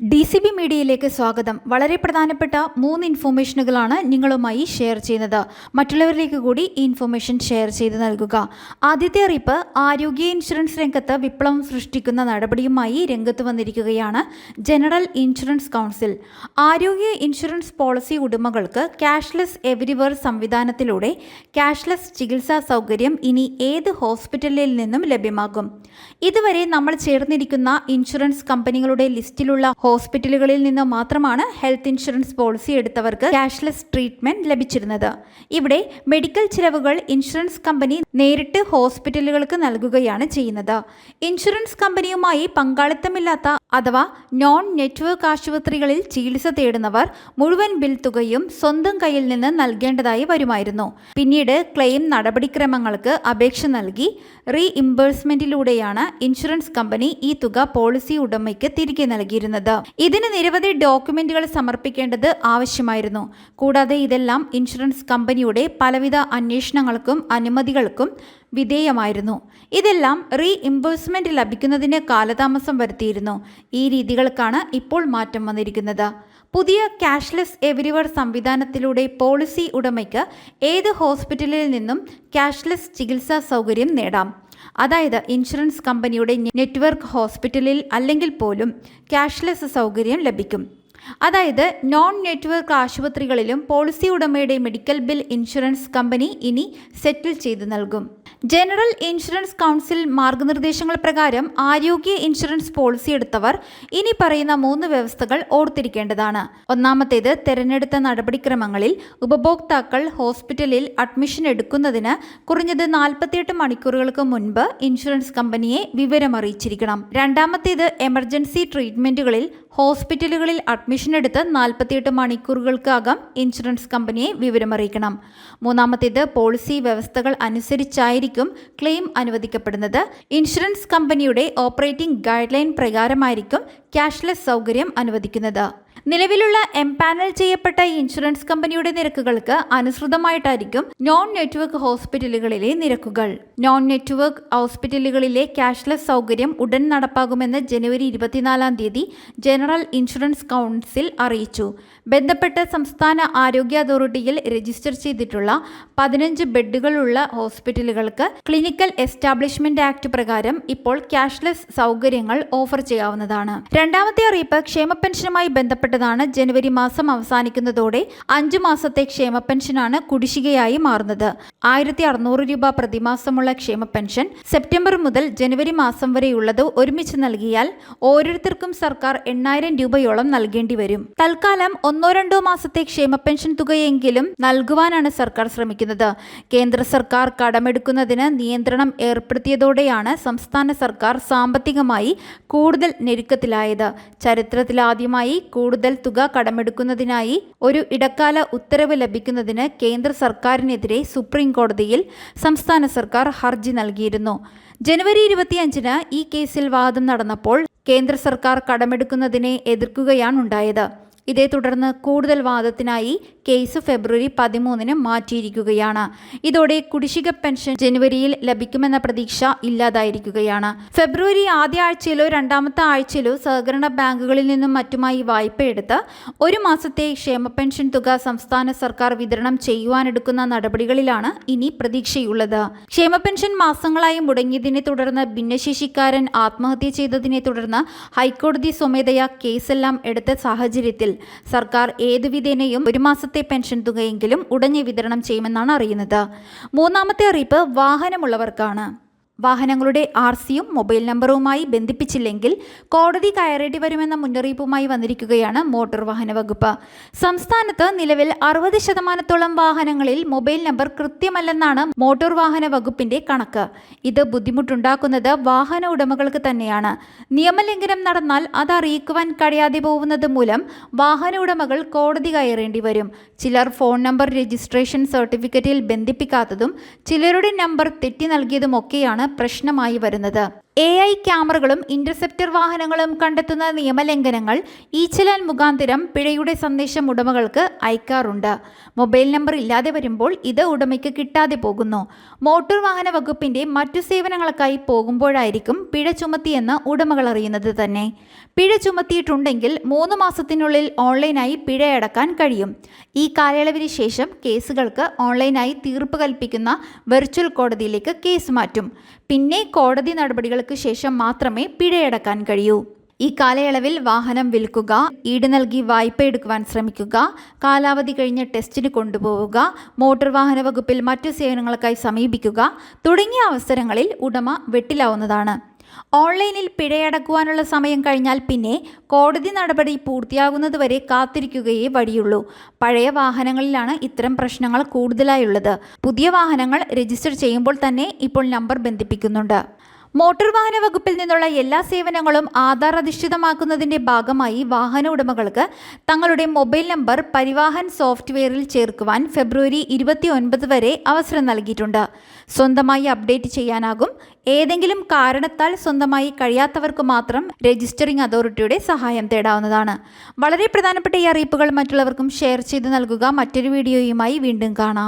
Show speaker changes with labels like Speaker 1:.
Speaker 1: D C B മീഡിയയിലേക്ക് സ്വാഗതം. വളരെ പ്രധാനപ്പെട്ട മൂന്ന് ഇൻഫോർമേഷനുകളാണ് നിങ്ങളുമായി ഷെയർ ചെയ്യുന്നത്. മറ്റുള്ളവരിലേക്ക് കൂടി ഈ ഇൻഫോർമേഷൻ ഷെയർ ചെയ്ത് നൽകുക. ആദ്യത്തെ അറിയിപ്പ് ആരോഗ്യ ഇൻഷുറൻസ് രംഗത്ത് വിപ്ലവം സൃഷ്ടിക്കുന്ന നടപടിയുമായി രംഗത്ത് വന്നിരിക്കുകയാണ് ജനറൽ ഇൻഷുറൻസ് കൗൺസിൽ. ആരോഗ്യ ഇൻഷുറൻസ് പോളിസി ഉടമകൾക്ക് ക്യാഷ്ലെസ് എവരിവർ സംവിധാനത്തിലൂടെ ക്യാഷ്ലെസ് ചികിത്സാ സൗകര്യം ഇനി ഏത് ഹോസ്പിറ്റലിൽ നിന്നും ലഭ്യമാകും ഇതുവരെ നമ്മൾ ചേർന്നിരിക്കുന്ന ഇൻഷുറൻസ് കമ്പനികളുടെ ലിസ്റ്റിലുള്ള ഹോസ്പിറ്റലുകളിൽ നിന്ന് മാത്രമാണ് ഹെൽത്ത് ഇൻഷുറൻസ് പോളിസി എടുത്തവർക്ക് ക്യാഷ്ലെസ് ട്രീറ്റ്മെന്റ് ലഭിച്ചിരുന്നത്. ഇവിടെ മെഡിക്കൽ ചിലവുകൾ ഇൻഷുറൻസ് കമ്പനി നേരിട്ട് ഹോസ്പിറ്റലുകൾക്ക് നൽകുകയാണ് ചെയ്യുന്നത്. ഇൻഷുറൻസ് കമ്പനിയുമായി പങ്കാളിത്തമില്ലാത്ത അഥവാ നോൺ നെറ്റ്വർക്ക് ആശുപത്രികളിൽ ചികിത്സ തേടുന്നവർ മുഴുവൻ ബിൽ തുകയും സ്വന്തം കയ്യിൽ നിന്ന് നൽകേണ്ടതായി വരുമായിരുന്നു. പിന്നീട് ക്ലെയിം നടപടിക്രമങ്ങൾക്ക് അപേക്ഷ നൽകി റീഇംബേഴ്സ്മെന്റിലൂടെയാണ് ഇൻഷുറൻസ് കമ്പനി ഈ തുക പോളിസി ഉടമയ്ക്ക് തിരികെ നൽകിയിരുന്നത്. ഇതിന് നിരവധി ഡോക്യുമെന്റുകൾ സമർപ്പിക്കേണ്ടത് ആവശ്യമായിരുന്നു. കൂടാതെ ഇതെല്ലാം ഇൻഷുറൻസ് കമ്പനിയുടെ പലവിധ അന്വേഷണങ്ങൾക്കും അനുമതികൾക്കും വിധേയമായിരുന്നു. ഇതെല്ലാം റീ ഇംബേഴ്സ്മെന്റ് ലഭിക്കുന്നതിന് കാലതാമസം വരുത്തിയിരുന്നു. ഈ രീതികൾക്കാണ് ഇപ്പോൾ മാറ്റം വന്നിരിക്കുന്നത്. പുതിയ ക്യാഷ്ലെസ് എവരിവർ സംവിധാനത്തിലൂടെ പോളിസി ഉടമയ്ക്ക് ഏത് ഹോസ്പിറ്റലിൽ നിന്നും ക്യാഷ്ലെസ് ചികിത്സാ സൗകര്യം നേടാം? അതായത് ഇൻഷുറൻസ് കമ്പനിയുടെ നെറ്റ്വർക്ക് ഹോസ്പിറ്റലിൽ അല്ലെങ്കിൽ പോലും ക്യാഷ്ലെസ് സൗകര്യം ലഭിക്കും. അതായത് നോൺ നെറ്റ്വർക്ക് ആശുപത്രികളിലും പോളിസി ഉടമയുടെ മെഡിക്കൽ ബിൽ ഇൻഷുറൻസ് കമ്പനി ഇനി സെറ്റിൽ ചെയ്തു നൽകും. ജനറൽ ഇൻഷുറൻസ് കൗൺസിൽ മാർഗനിർദ്ദേശങ്ങൾ പ്രകാരം ആരോഗ്യ ഇൻഷുറൻസ് പോളിസി എടുത്തവർ ഇനി പറയുന്ന മൂന്ന് വ്യവസ്ഥകൾ ഓർത്തിരിക്കേണ്ടതാണ്. ഒന്നാമത്തേത് തെരഞ്ഞെടുത്ത നടപടിക്രമങ്ങളിൽ ഉപഭോക്താക്കൾ ഹോസ്പിറ്റലിൽ അഡ്മിഷൻ എടുക്കുന്നതിന് കുറഞ്ഞത് നാൽപ്പത്തിയെട്ട് മണിക്കൂറുകൾക്ക് മുൻപ് ഇൻഷുറൻസ് കമ്പനിയെ വിവരം അറിയിച്ചിരിക്കണം രണ്ടാമത്തേത് എമർജൻസി ട്രീറ്റ്മെന്റുകളിൽ ഹോസ്പിറ്റലുകളിൽ അഡ്മിഷൻ എടുത്ത് നാൽപ്പത്തിയെട്ട് മണിക്കൂറുകൾക്കകം ഇൻഷുറൻസ് കമ്പനിയെ വിവരമറിയിക്കണം. മൂന്നാമത്തേത് പോളിസി വ്യവസ്ഥകൾ അനുസരിച്ചായിരിക്കും ക്ലെയിം അനുവദിക്കപ്പെടുന്നത്. ഇൻഷുറൻസ് കമ്പനിയുടെ ഓപ്പറേറ്റിംഗ് ഗൈഡ് ലൈൻ പ്രകാരമായിരിക്കും ക്യാഷ്ലെസ് സൗകര്യം അനുവദിക്കുന്നത്. നിലവിലുള്ള എംപാനൽ ചെയ്യപ്പെട്ട ഇൻഷുറൻസ് കമ്പനിയുടെ നിരക്കുകൾക്ക് അനുസൃതമായിട്ടായിരിക്കും നോൺ നെറ്റ്വർക്ക് ഹോസ്പിറ്റലുകളിലെ നിരക്കുകൾ. നോൺ നെറ്റ്വർക്ക് ഹോസ്പിറ്റലുകളിലെ ക്യാഷ്ലെസ് സൗകര്യം ഉടൻ നടപ്പാകുമെന്ന് ജനുവരി ഇരുപത്തിനാലാം തീയതി ജനറൽ ഇൻഷുറൻസ് കൗൺസിൽ അറിയിച്ചു. ബന്ധപ്പെട്ട സംസ്ഥാന ആരോഗ്യ അതോറിറ്റിയിൽ രജിസ്റ്റർ ചെയ്തിട്ടുള്ള പതിനഞ്ച് ബെഡുകളുള്ള ഹോസ്പിറ്റലുകൾക്ക് ക്ലിനിക്കൽ എസ്റ്റാബ്ലിഷ്മെന്റ് ആക്ട് പ്രകാരം ഇപ്പോൾ ക്യാഷ്ലെസ് സൗകര്യങ്ങൾ ഓഫർ ചെയ്യാവുന്നതാണ്. രണ്ടാമത്തെ അറിയിപ്പ് ക്ഷേമ പെൻഷനുമായി ബന്ധപ്പെട്ടതാണ് ജനുവരി മാസം അവസാനിക്കുന്നതോടെ അഞ്ചു മാസത്തെ ക്ഷേമ പെൻഷനാണ് കുടിശ്ശികയായി മാറുന്നത്. ആയിരത്തി അറുന്നൂറ് രൂപ പ്രതിമാസമുള്ള ക്ഷേമ പെൻഷൻ സെപ്റ്റംബർ മുതൽ ജനുവരി മാസം വരെയുള്ളത് ഒരുമിച്ച് നൽകിയാൽ ഓരോരുത്തർക്കും സർക്കാർ എണ്ണായിരം രൂപയോളം നൽകേണ്ടി വരും. തൽക്കാലം ഒന്നോ രണ്ടോ മാസത്തെ ക്ഷേമ പെൻഷൻ തുകയെങ്കിലും നൽകുവാനാണ് സർക്കാർ ശ്രമിക്കുന്നത്. കേന്ദ്ര സർക്കാർ കടമെടുക്കുന്നതിന് നിയന്ത്രണം ഏർപ്പെടുത്തിയതോടെയാണ് സംസ്ഥാന സർക്കാർ സാമ്പത്തികമായി കൂടുതൽ ഞെരുക്കത്തിലായത്. ചരിത്രത്തിലാദ്യമായി കൂടുതൽ തുക കടമെടുക്കുന്നതിനായി ഒരു ഇടക്കാല ഉത്തരവ് ലഭിക്കുന്നതിന് കേന്ദ്ര സർക്കാരിനെതിരെ സുപ്രീം കോടതിയിൽ സംസ്ഥാന സർക്കാർ ഹർജി നൽകിയിരുന്നു. ജനുവരി ഇരുപത്തിയഞ്ചിന് ഈ കേസിൽ വാദം നടന്നപ്പോൾ കേന്ദ്ര സർക്കാർ കടമെടുക്കുന്നതിനെ എതിർക്കുകയാണുണ്ടായത് ഇതേ തുടർന്ന് കൂടുതൽ വാദത്തിനായി കേസ് ഫെബ്രുവരി പതിമൂന്നിന് മാറ്റിയിരിക്കുകയാണ്. ഇതോടെ കുടിശ്ശിക പെൻഷൻ ജനുവരിയിൽ ലഭിക്കുമെന്ന പ്രതീക്ഷ ഇല്ലാതായിരിക്കുകയാണ്. ഫെബ്രുവരി ആദ്യ ആഴ്ചയിലോ രണ്ടാമത്തെ ആഴ്ചയിലോ സഹകരണ ബാങ്കുകളിൽ നിന്നും മറ്റുമായി വായ്പയെടുത്ത് ഒരു മാസത്തെ ക്ഷേമ പെൻഷൻ തുക സംസ്ഥാന സർക്കാർ വിതരണം ചെയ്യുവാനെടുക്കുന്ന നടപടികളിലാണ് ഇനി പ്രതീക്ഷയുള്ളത്. ക്ഷേമ പെൻഷൻ മാസങ്ങളായി മുടങ്ങിയതിനെ തുടർന്ന് ഭിന്നശേഷിക്കാരൻ ആത്മഹത്യ ചെയ്തതിനെ തുടർന്ന് ഹൈക്കോടതി സ്വമേധയാ കേസെല്ലാം എടുത്ത സാഹചര്യത്തിൽ സർക്കാർ ഏതുവിധേനയും ഒരു മാസത്തെ പെൻഷൻ തുകയെങ്കിലും ഉടനെ വിതരണം ചെയ്യുമെന്നാണ് അറിയുന്നത്. മൂന്നാമത്തെ അറിയിപ്പ് വാഹനമുള്ളവർക്കാണ്. വാഹനങ്ങളുടെ ആർ സിയും മൊബൈൽ നമ്പറുമായി ബന്ധിപ്പിച്ചില്ലെങ്കിൽ കോടതി കയറേണ്ടി വരുമെന്ന മുന്നറിയിപ്പുമായി വന്നിരിക്കുകയാണ് മോട്ടോർ വാഹന വകുപ്പ്. സംസ്ഥാനത്ത് നിലവിൽ അറുപത് ശതമാനത്തോളം വാഹനങ്ങളിൽ മൊബൈൽ നമ്പർ കൃത്യമല്ലെന്നാണ് മോട്ടോർ വാഹന വകുപ്പിന്റെ കണക്ക്. ഇത് ബുദ്ധിമുട്ടുണ്ടാക്കുന്നത് വാഹന ഉടമകൾക്ക് തന്നെയാണ്. നിയമലംഘനം നടന്നാൽ അത് അറിയിക്കുവാൻ കഴിയാതെ പോകുന്നത് മൂലം വാഹന ഉടമകൾ കോടതി കയറേണ്ടി വരും. ചിലർ ഫോൺ നമ്പർ രജിസ്ട്രേഷൻ സർട്ടിഫിക്കറ്റിൽ ബന്ധിപ്പിക്കാത്തതും ചിലരുടെ നമ്പർ തെറ്റി നൽകിയതുമൊക്കെയാണ് പ്രശ്നമായി വരുന്നത്. എ ഐ ക്യാമറകളും ഇന്റർസെപ്റ്റർ വാഹനങ്ങളും കണ്ടെത്തുന്ന നിയമലംഘനങ്ങൾ ഈ ചലാൻ മുഖാന്തരം പിഴയുടെ സന്ദേശം ഉടമകൾക്ക് അയക്കാറുണ്ട്. മൊബൈൽ നമ്പർ ഇല്ലാതെ വരുമ്പോൾ ഇത് ഉടമയ്ക്ക് കിട്ടാതെ പോകുന്നു. മോട്ടോർ വാഹന വകുപ്പിന്റെ മറ്റു സേവനങ്ങൾക്കായി പോകുമ്പോഴായിരിക്കും പിഴ ചുമത്തിയെന്ന് ഉടമകൾ അറിയുന്നത് തന്നെ. പിഴ ചുമത്തിയിട്ടുണ്ടെങ്കിൽ മൂന്ന് മാസത്തിനുള്ളിൽ ഓൺലൈനായി പിഴയടക്കാൻ കഴിയും. ഈ കാലയളവിന് ശേഷം കേസുകൾക്ക് ഓൺലൈനായി തീർപ്പ് കൽപ്പിക്കുന്ന വെർച്വൽ കോടതിയിലേക്ക് കേസ് മാറ്റും. പിന്നെ കോടതി നടപടികൾക്ക് ശേഷം മാത്രമേ പിഴയടക്കാൻ കഴിയൂ. ഈ കാലയളവിൽ വാഹനം വിൽക്കുക ഈട് നൽകി വായ്പ എടുക്കുവാൻ ശ്രമിക്കുക കാലാവധി കഴിഞ്ഞ ടെസ്റ്റിന് കൊണ്ടുപോവുക മോട്ടോർ വാഹന വകുപ്പിൽ മറ്റു സേവനങ്ങൾക്കായി സമീപിക്കുക തുടങ്ങിയ അവസരങ്ങളിൽ ഉടമ വെട്ടിലാവുന്നതാണ്. ഓൺലൈനിൽ പിഴയടക്കുവാനുള്ള സമയം കഴിഞ്ഞാൽ പിന്നെ കോടതി നടപടി പൂർത്തിയാകുന്നതുവരെ കാത്തിരിക്കുകയേ വഴിയുള്ളൂ. പഴയ വാഹനങ്ങളിലാണ് ഇത്തരം പ്രശ്നങ്ങൾ കൂടുതലായുള്ളത്. പുതിയ വാഹനങ്ങൾ രജിസ്റ്റർ ചെയ്യുമ്പോൾ തന്നെ ഇപ്പോൾ നമ്പർ ബന്ധിപ്പിക്കുന്നുണ്ട്. മോട്ടോർ വാഹന വകുപ്പിൽ നിന്നുള്ള എല്ലാ സേവനങ്ങളും ആധാർ അധിഷ്ഠിതമാക്കുന്നതിന്റെ ഭാഗമായി വാഹന ഉടമകൾക്ക് തങ്ങളുടെ മൊബൈൽ നമ്പർ പരിവാഹൻ സോഫ്റ്റ്വെയറിൽ ചേർക്കുവാൻ ഫെബ്രുവരി ഇരുപത്തിയൊൻപത് വരെ അവസരം നൽകിയിട്ടുണ്ട്. സ്വന്തമായി അപ്ഡേറ്റ് ചെയ്യാനാകും. ഏതെങ്കിലും കാരണത്താൽ സ്വന്തമായി കഴിയാത്തവർക്ക് മാത്രം രജിസ്റ്ററിംഗ് അതോറിറ്റിയുടെ സഹായം തേടാവുന്നതാണ്. വളരെ പ്രധാനപ്പെട്ട ഈ അറിയിപ്പുകൾ മറ്റുള്ളവർക്കും ഷെയർ ചെയ്ത് നൽകുക. മറ്റൊരു വീഡിയോയുമായി വീണ്ടും കാണാം.